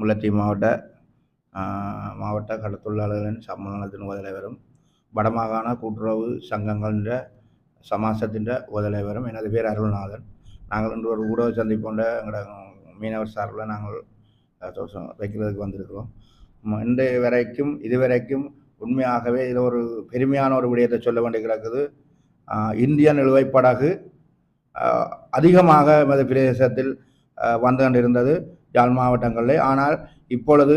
முல்லைத்தீவு மாவட்ட மாவட்ட கடத்தொழிலாளர்களின் சம்மநகரத்தின் உதலைவரும் வடமாகாண கூட்டுறவு சங்கங்களின் சமாசத்தின் உதலைவரும் எனது பேர் அருள்நாதன். நாங்கள் இன்று ஒரு ஊடக சந்திப்போன்ற எங்களோட மீனவர் சார்பில் நாங்கள் வைக்கிறதுக்கு வந்திருக்கிறோம். இன்றைய வரைக்கும் இதுவரைக்கும் உண்மையாகவே இது ஒரு பெருமையான ஒரு விடயத்தை சொல்ல வேண்டி கிடக்குது. இந்திய நிலுவைப் படகு அதிகமாக எமது பிரதேசத்தில் வந்து கொண்டிருந்தது. யாழ் மாவட்டங்களில். ஆனால் இப்பொழுது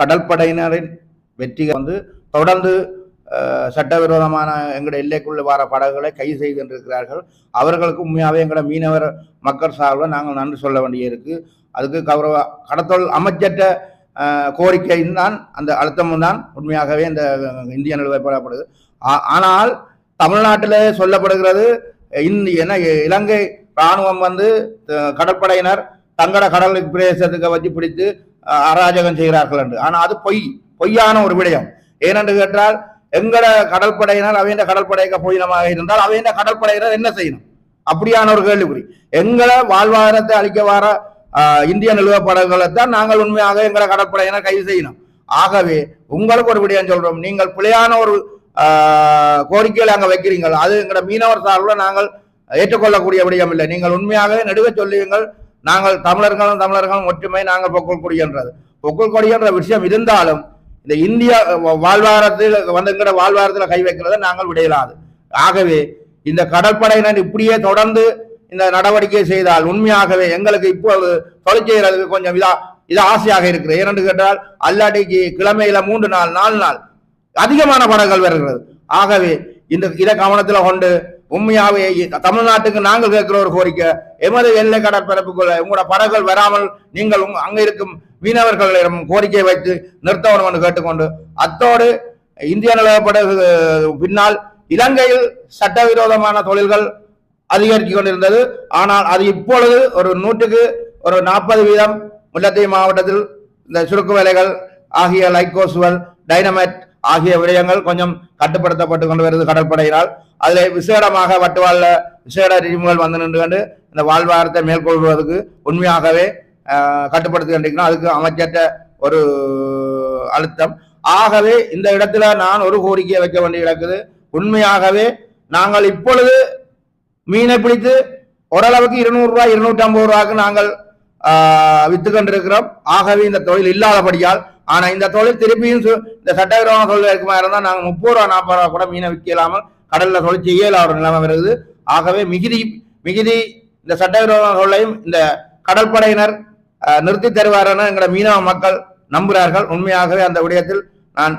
கடற்படையினரின் வெற்றி வந்து தொடர்ந்து சட்டவிரோதமான எங்களுடைய எல்லைக்குள்ள வர படகுகளை கைது செய்து கொண்டிருக்கிறார்கள். அவர்களுக்கு உண்மையாகவே எங்களோட மீனவர் மக்கள் சார்பில் நாங்கள் நன்றி சொல்ல வேண்டியிருக்கு. அதுக்கு கௌரவ கடத்தொழில் அமைச்சற்ற கோரிக்கையும் தான் அந்த அழுத்தமும் தான் உண்மையாகவே இந்த இந்திய நிலவரப்படப்படுது ஆனால் தமிழ்நாட்டில் சொல்லப்படுகிறது இந்திய என்ன இலங்கை இராணுவம் வந்து கடற்படையினர் தங்கட கடல் பிரதேசத்துக்கு வச்சு பிடித்து அராஜகம் செய்கிறார்கள் என்று. ஆனால் அது பொய். பொய்யான ஒரு விடயம். ஏனென்று கேட்டால் எங்கட கடற்படையினால் அவைந்த கடற்படைக்கு போயினமாக இருந்தால் அவைந்த கடற்படையினர் என்ன செய்யணும்? அப்படியான ஒரு கேள்விக்குறி. எங்களை வாழ்வாதாரத்தை அளிக்க வர இந்திய நிலுவைப் தான் நாங்கள் உண்மையாக எங்களை கடற்படையினர் கைது செய்யணும். ஆகவே உங்களுக்கு ஒரு விடயம் சொல்றோம். நீங்கள் பிழையான ஒரு கோரிக்கையில் கோரிக்கைகளை வைக்கிறீங்கள். அது எங்களோட மீனவர் சார்பில் நாங்கள் ஏற்றுக்கொள்ளக்கூடிய விடயம் இல்லை. நீங்கள் உண்மையாகவே நடுவே சொல்லுவீங்கள். நாங்கள் தமிழர்களும் தமிழர்களும் ஒற்றுமை நாங்கள் பொக்குள் கொடியன்றது பொக்குள் கொடியன்ற விஷயம் இருந்தாலும் இந்த இந்திய வாழ்வாரத்தில் வாழ்வாதாரத்தில் வாழ்வாரத்தில் கை வைக்கிறத நாங்கள் விடையலாது. ஆகவே இந்த கடற்படையினர் இப்படியே தொடர்ந்து இந்த நடவடிக்கை செய்தால் உண்மையாகவே எங்களுக்கு இப்போது தொலை செய்கிறதுக்கு கொஞ்சம் இதா இது ஆசையாக இருக்கிறது. ஏனென்று கேட்டால் அல்லாட்டிக்கு கிழமையில மூன்று நாள் நாலு நாள் அதிகமான படங்கள் வருகிறது. ஆகவே இந்த இதை கவனத்தில் கொண்டு உண்மையாவே தமிழ்நாட்டுக்கு நாங்கள் கேட்கிற ஒரு கோரிக்கை. எமது எல்லை கடற்பரப்புக்குள்ள உங்களோட படகுகள் வராமல் நீங்கள் அங்க இருக்கும் மீனவர்களிடம் கோரிக்கை வைத்து நிறுத்த வேண்டும் என்று கேட்டுக்கொண்டு அத்தோடு இந்திய நிலப்படகு பின்னால் இலங்கையில் சட்டவிரோதமான தொழில்கள் அதிகரித்து கொண்டிருந்தது. ஆனால் அது இப்பொழுது ஒரு நூற்றுக்கு ஒரு நாற்பது வீதம் முல்லத்தீவு மாவட்டத்தில் இந்த சுருக்கு வேலைகள் ஆகிய லைக்கோசுவல் டைனமைட் ஆகிய விடயங்கள் கொஞ்சம் கட்டுப்படுத்தப்பட்டு கொண்டு வருது கடற்படையினால். அதில் விசேடமாக வட்டுவாழ்ல விசேட ரிஜிமுகள் வந்து நின்று கண்டு இந்த வாழ்வாரத்தை மேற்கொள்வதற்கு உண்மையாகவே கட்டுப்படுத்தி கண்டிக்கணும் அதுக்கு அமைச்சற்ற ஒரு அழுத்தம். ஆகவே இந்த இடத்துல நான் ஒரு கோரிக்கையை வைக்க வேண்டி கிடக்குது. உண்மையாகவே நாங்கள் இப்பொழுது மீனை பிடித்து ஓரளவுக்கு இருநூறுரூவா இருநூற்றம்பது இருநூற்றி ஐம்பது ரூபாய்க்கு நாங்கள் வித்து கொண்டிருக்கிறோம் ஆகவே இந்த தொழில் இல்லாதபடியால் ஆனா இந்த தொழில் திருப்பியும் இந்த சட்டவிரோத தொழில் இருக்குமா இருந்தால் நாங்கள் முப்பது ரூபா நாற்பது ரூபா கூட மீனை விற்கலாமல் கடல்ல தொழில் செய்யல ஒரு நிலைமை வருது. ஆகவே மிகுதி மிகுதி இந்த சட்டவிரோத தொழிலையும் இந்த கடற்படையினர் நிறுத்தி தருவார் என எங்களோட மீனவ மக்கள் நம்புகிறார்கள். உண்மையாகவே அந்த விடயத்தில் நான்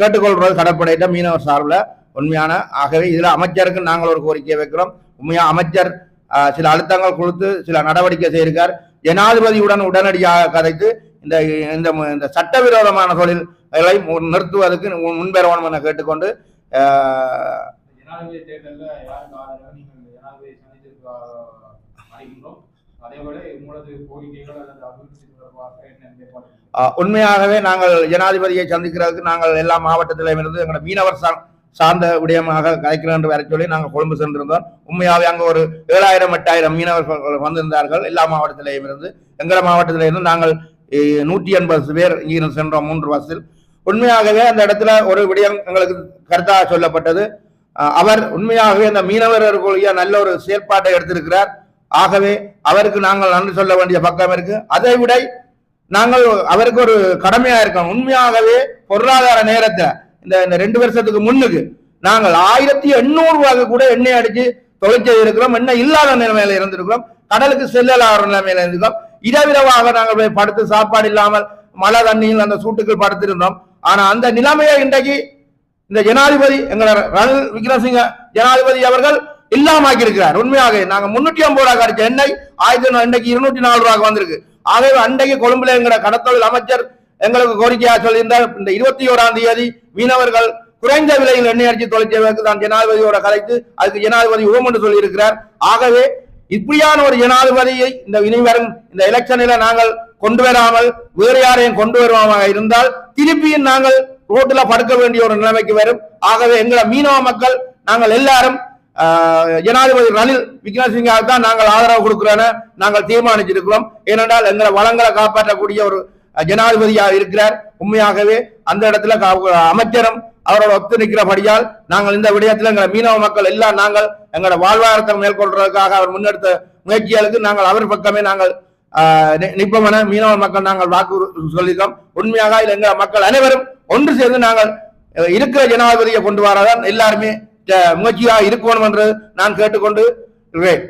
கேட்டுக்கொள்வது கடற்படையிட்ட மீனவர் சார்பில் உண்மையான ஆகவே இதில் அமைச்சருக்கு நாங்கள் ஒரு கோரிக்கை வைக்கிறோம். உண்மையாக அமைச்சர் சில அழுத்தங்கள் கொடுத்து சில நடவடிக்கை செய்திருக்கார். ஜனாதிபதியுடன் உடனடியாக கதைத்து இந்த இந்த இந்த சட்டவிரோதமான தொழில்களை நிறுத்துவதற்கு முன்- முன்வர வேண்டும் என கேட்டுக்கொண்டு உண்மையாகவே நாங்கள் ஜனாதிபதியை சந்திக்கிறதுக்கு நாங்கள் எல்லா மாவட்டத்திலும் இருந்து எங்களோட மீனவர் சார்ந்த விடயமாக கலைக்கிறோம் என்று வர சொல்லி நாங்கள் கொழும்பு சென்றிருந்தோம். உண்மையாகவே அங்கே ஒரு ஏழாயிரம் எட்டாயிரம் மீனவர்கள் வந்திருந்தார்கள். எல்லா மாவட்டத்திலேயும் இருந்து. எங்கள் மாவட்டத்திலிருந்து நாங்கள் நூற்றி எண்பது பேர் இங்கிருந்து சென்றோம் மூன்று வருஷத்தில் உண்மையாகவே அந்த இடத்துல ஒரு விடயம் எங்களுக்கு கருத்தாக சொல்லப்பட்டது. அவர் உண்மையாகவே அந்த மீனவர்களுடைய நல்ல ஒரு செயற்பாட்டை எடுத்திருக்கிறார். ஆகவே அவருக்கு நாங்கள் நன்றி சொல்ல வேண்டிய பக்கம் இருக்கு. அதை விட நாங்கள் அவருக்கு ஒரு கடமையா இருக்கோம் உண்மையாகவே பொருளாதார நேரத்தை இந்த இந்த ரெண்டு வருஷத்துக்கு முன்னுக்கு நாங்கள் ஆயிரத்தி எண்ணூறு ரூபாய்க்கு கூட எண்ணெய் அடிச்சு தொலைச்சு இருக்கிறோம். எண்ணெய் இல்லாத நிலைமையில இருந்திருக்கிறோம். கடலுக்கு செல்லலாத நிலைமையில இருந்திருக்கோம் இரவிரவாக நாங்கள் போய் படுத்து சாப்பாடு இல்லாமல் மழை தண்ணியில் அந்த சூட்டுக்கள் படுத்திருந்தோம். ஆனா அந்த நிலைமையை இன்றைக்கு இந்த ஜனாதிபதி எங்களை ரணில் விக்ரமசிங்க ஜனாதிபதி அவர்கள் இல்லாமாக்கி இருக்கிறார் உண்மையாக நாங்க முன்னூத்தி ஐம்பது ரூபாய் அடிச்ச எண்ணெய் ஆயிரத்தி இன்னைக்கு இருநூற்றி நாலு ரூபாய்க்கு வந்திருக்கு. ஆகவே அன்றைக்கு கொழும்புல எங்களை கடத்தொழில் அமைச்சர் எங்களுக்கு கோரிக்கையாக சொல்லியிருந்தார். இந்த இருபத்தி ஓராம் தேதி மீனவர்கள் குறைந்த விலையில் எண்ணெய் அடிச்சு தொலைச்சதற்கு தான் ஜனாதிபதியோட கலைத்து அதுக்கு ஜனாதிபதி உகம் என்று சொல்லியிருக்கிறார். ஆகவே இப்படியான ஒரு ஜனாதிபதியை இந்த இனி வரும் இந்த எலெக்ஷனில நாங்கள் கொண்டு வராமல் வேறு யாரையும் கொண்டு வருவோமாக இருந்தால் திருப்பியும் நாங்கள் ரோட்டில் படுக்க வேண்டிய ஒரு நிலைமைக்கு வரும். ஆகவே எங்களை மீனவ மக்கள் நாங்கள் எல்லாரும் ஜனாதிபதி ரணில் விக்ரமசிங்காக தான் நாங்கள் ஆதரவு கொடுக்கிறோன்னு நாங்கள் தீர்மானிச்சிருக்கிறோம். ஏனென்றால் எங்களை வளங்களை காப்பாற்றக்கூடிய ஒரு ஜனாதிபதியாக இருக்கிறார். உண்மையாகவே அந்த இடத்துல அமைச்சரும் அவரோட ஒத்து நிற்கிறபடியால் நாங்கள் இந்த விடயத்தில் எங்களை மீனவ மக்கள் எல்லாம் நாங்கள் எங்களோட வாழ்வாதாரத்தை மேற்கொள்றதுக்காக அவர் முன்னெடுத்த முயற்சிகளுக்கு நாங்கள் அவர் பக்கமே நாங்கள் நி- நிற்போம் என மீனவ மக்கள் நாங்கள் வாக்கு சொல்லியிருக்கோம். உண்மையாக இல்லை எங்கள் மக்கள் அனைவரும் ஒன்று சேர்ந்து நாங்கள் இருக்கிற ஜனாதிபதியை கொண்டு வரதான் எல்லாருமே முயற்சியாக இருக்கணும் என்று நான் கேட்டுக்கொண்டு இருக்கிறேன்